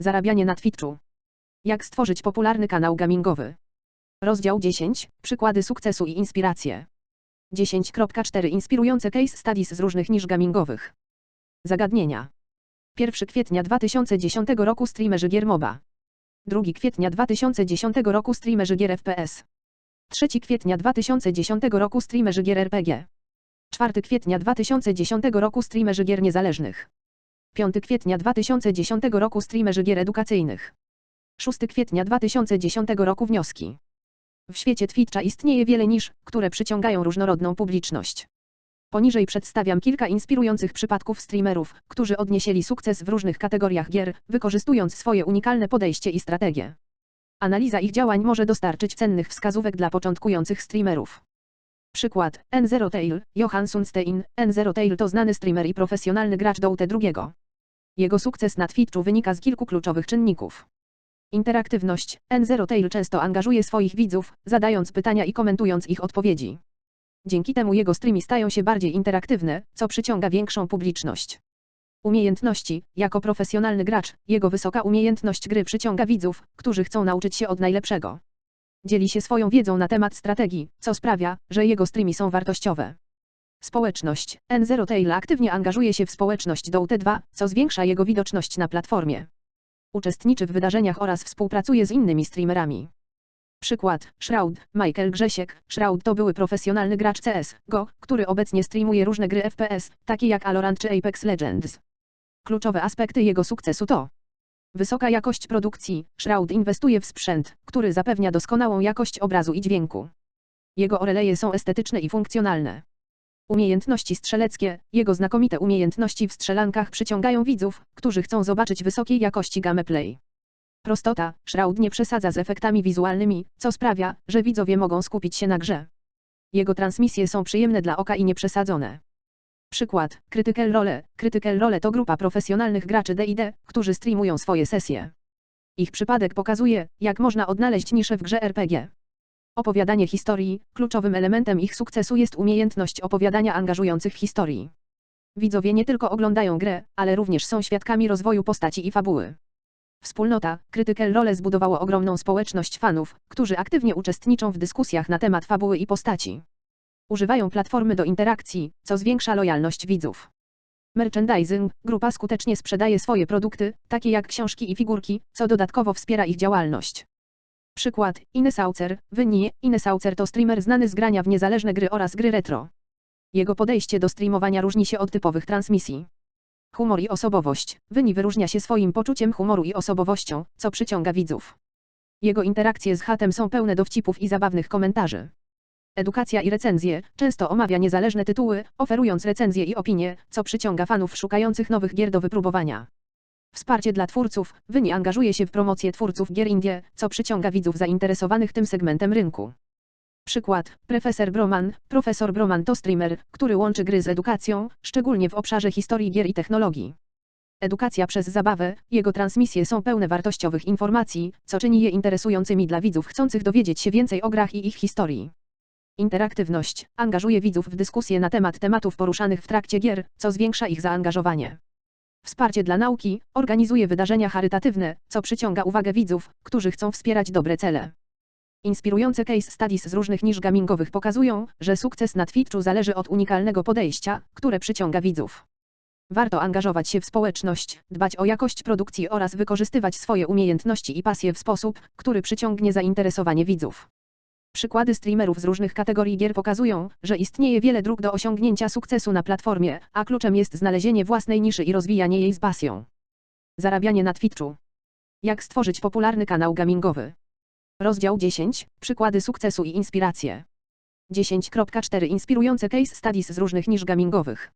Zarabianie na Twitchu. Jak stworzyć popularny kanał gamingowy. Rozdział 10. Przykłady sukcesu i inspiracje. 10.4 Inspirujące case studies z różnych niż gamingowych. Zagadnienia. 1 kwietnia 2010 roku streamerzy gier MOBA. 2 kwietnia 2010 roku streamerzy gier FPS. 3 kwietnia 2010 roku streamerzy gier RPG. 4 kwietnia 2010 roku streamerzy gier niezależnych. 5 kwietnia 2010 roku streamerzy gier edukacyjnych. 6 kwietnia 2010 roku wnioski. W świecie Twitcha istnieje wiele nisz, które przyciągają różnorodną publiczność. Poniżej przedstawiam kilka inspirujących przypadków streamerów, którzy odnieśli sukces w różnych kategoriach gier, wykorzystując swoje unikalne podejście i strategie. Analiza ich działań może dostarczyć cennych wskazówek dla początkujących streamerów. Przykład, N0 Tail, Johan Sundstein, N0 Tail to znany streamer i profesjonalny gracz Dota II. Jego sukces na Twitchu wynika z kilku kluczowych czynników. Interaktywność. N0 Tail często angażuje swoich widzów, zadając pytania i komentując ich odpowiedzi. Dzięki temu jego streamy stają się bardziej interaktywne, co przyciąga większą publiczność. Umiejętności. Jako profesjonalny gracz, jego wysoka umiejętność gry przyciąga widzów, którzy chcą nauczyć się od najlepszego. Dzieli się swoją wiedzą na temat strategii, co sprawia, że jego streamy są wartościowe. Społeczność. N0 Tail aktywnie angażuje się w społeczność Dota 2, co zwiększa jego widoczność na platformie. Uczestniczy w wydarzeniach oraz współpracuje z innymi streamerami. Przykład, Shroud, Michael Grzesiek. Shroud to były profesjonalny gracz CS, GO, który obecnie streamuje różne gry FPS, takie jak Valorant czy Apex Legends. Kluczowe aspekty jego sukcesu to Wysoka jakość produkcji. Shroud inwestuje w sprzęt, który zapewnia doskonałą jakość obrazu i dźwięku. Jego oreleje są estetyczne i funkcjonalne. Umiejętności strzeleckie. Jego znakomite umiejętności w strzelankach przyciągają widzów, którzy chcą zobaczyć wysokiej jakości gameplay. Prostota. Shroud nie przesadza z efektami wizualnymi, co sprawia, że widzowie mogą skupić się na grze. Jego transmisje są przyjemne dla oka i nieprzesadzone. Przykład, Critical Role. Critical Role to grupa profesjonalnych graczy D&D, którzy streamują swoje sesje. Ich przypadek pokazuje, jak można odnaleźć niszę w grze RPG. Opowiadanie historii. Kluczowym elementem ich sukcesu jest umiejętność opowiadania angażujących historii. Widzowie nie tylko oglądają grę, ale również są świadkami rozwoju postaci i fabuły. Wspólnota, Critical Role zbudowało ogromną społeczność fanów, którzy aktywnie uczestniczą w dyskusjach na temat fabuły i postaci. Używają platformy do interakcji, co zwiększa lojalność widzów. Merchandising, grupa skutecznie sprzedaje swoje produkty, takie jak książki i figurki, co dodatkowo wspiera ich działalność. Przykład, Inesaucer, Wynie, Inesaucer to streamer znany z grania w niezależne gry oraz gry retro. Jego podejście do streamowania różni się od typowych transmisji. Humor i osobowość. Wyni wyróżnia się swoim poczuciem humoru i osobowością, co przyciąga widzów. Jego interakcje z hatem są pełne dowcipów i zabawnych komentarzy. Edukacja i recenzje. Często omawia niezależne tytuły, oferując recenzje i opinie, co przyciąga fanów szukających nowych gier do wypróbowania. Wsparcie dla twórców. Wyni angażuje się w promocję twórców gier indie, co przyciąga widzów zainteresowanych tym segmentem rynku. Przykład, Profesor Broman. Profesor Broman to streamer, który łączy gry z edukacją, szczególnie w obszarze historii gier i technologii. Edukacja przez zabawę, jego transmisje są pełne wartościowych informacji, co czyni je interesującymi dla widzów chcących dowiedzieć się więcej o grach i ich historii. Interaktywność angażuje widzów w dyskusje na temat tematów poruszanych w trakcie gier, co zwiększa ich zaangażowanie. Wsparcie dla nauki organizuje wydarzenia charytatywne, co przyciąga uwagę widzów, którzy chcą wspierać dobre cele. Inspirujące case studies z różnych niż gamingowych pokazują, że sukces na Twitchu zależy od unikalnego podejścia, które przyciąga widzów. Warto angażować się w społeczność, dbać o jakość produkcji oraz wykorzystywać swoje umiejętności i pasje w sposób, który przyciągnie zainteresowanie widzów. Przykłady streamerów z różnych kategorii gier pokazują, że istnieje wiele dróg do osiągnięcia sukcesu na platformie, a kluczem jest znalezienie własnej niszy i rozwijanie jej z pasją. Zarabianie na Twitchu. Jak stworzyć popularny kanał gamingowy? Rozdział 10. Przykłady sukcesu i inspiracje. 10.4 Inspirujące case studies z różnych niż gamingowych.